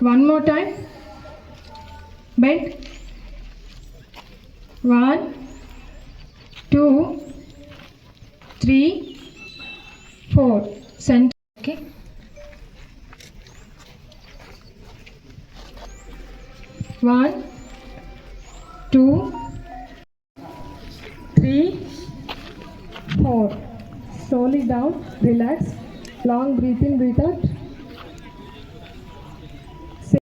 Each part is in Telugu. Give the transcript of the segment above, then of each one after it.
One more time. Bend. One, two, three, four. Center. Okay. One, two, three, four. Slowly down. Relax. Long breathe in, breathe out.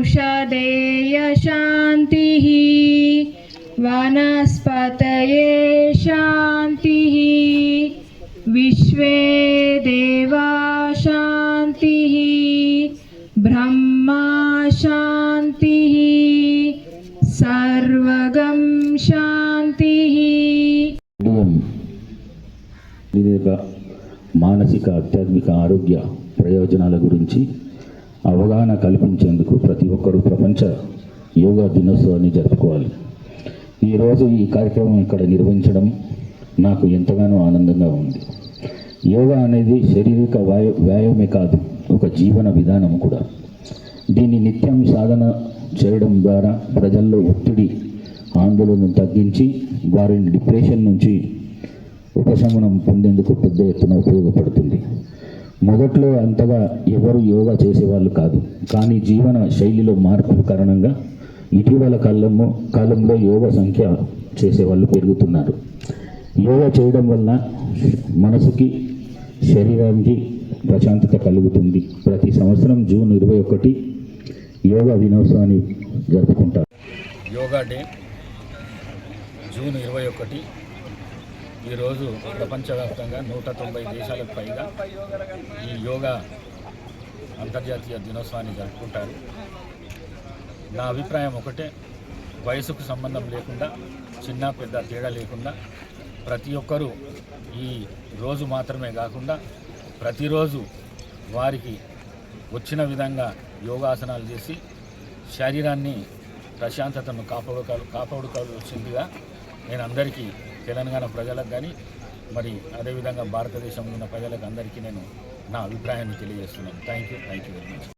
औषधेय शान्तिः वनस्पतये शान्तिः विश्वे देवा शान्तिः ब्रह्मा शान्तिः सर्वगं शान्तिः ఉదయం వివేక మానసిక ఆధ్యాత్మిక ఆరోగ్య ప్రయోజనాల గురించి అవగాహన కల్పించేందుకు ప్రతి ఒక్కరూ ప్రపంచ యోగా దినోత్సవాన్ని జరుపుకోవాలి. ఈరోజు ఈ కార్యక్రమం ఇక్కడ నిర్వహించడం నాకు ఎంతగానో ఆనందంగా ఉంది. యోగా అనేది శారీరక వ్యాయ వ్యాయామే కాదు ఒక జీవన విధానం కూడా. దీన్ని నిత్యం సాధన చేయడం ద్వారా ప్రజల్లో ఒత్తిడి ఆందోళనను తగ్గించి వారిని డిప్రెషన్ నుంచి ఉపశమనం పొందేందుకు పెద్ద ఎత్తున ఉపయోగపడుతుంది. మొదట్లో అంతగా ఎవరు యోగా చేసేవాళ్ళు కాదు. కానీ జీవన శైలిలో మార్పు కారణంగా ఇటీవల కాలము కాలంలో యోగా సంఖ్య చేసేవాళ్ళు పెరుగుతున్నారు. యోగా చేయడం వల్ల మనసుకి శరీరానికి ప్రశాంతత కలుగుతుంది. ప్రతి సంవత్సరం జూన్ ఇరవై ఒకటి యోగా దినోత్సవాన్ని జరుపుకుంటారు. యోగా డే జూన్ ఇరవై ఒకటి ఈరోజు ప్రపంచవ్యాప్తంగా నూట తొంభై దేశాలకు పైగా ఈ యోగా అంతర్జాతీయ దినోత్సవాన్ని జరుపుకుంటారు. నా అభిప్రాయం ఒకటే వయసుకు సంబంధం లేకుండా చిన్న పెద్ద తేడా లేకుండా ప్రతి ఒక్కరూ ఈ రోజు మాత్రమే కాకుండా ప్రతిరోజు వారికి వచ్చిన విధంగా యోగాసనాలు చేసి శరీరాన్ని ప్రశాంతతను కాపాడుకో కాపాడుకోవాల్సిందిగా నేను అందరికీ తెలంగాణ ప్రజలకు కానీ మరి అదేవిధంగా భారతదేశంలో ఉన్న ప్రజలకు అందరికీ నేను నా అభిప్రాయాన్ని తెలియజేస్తున్నాను. Thank you thank you very much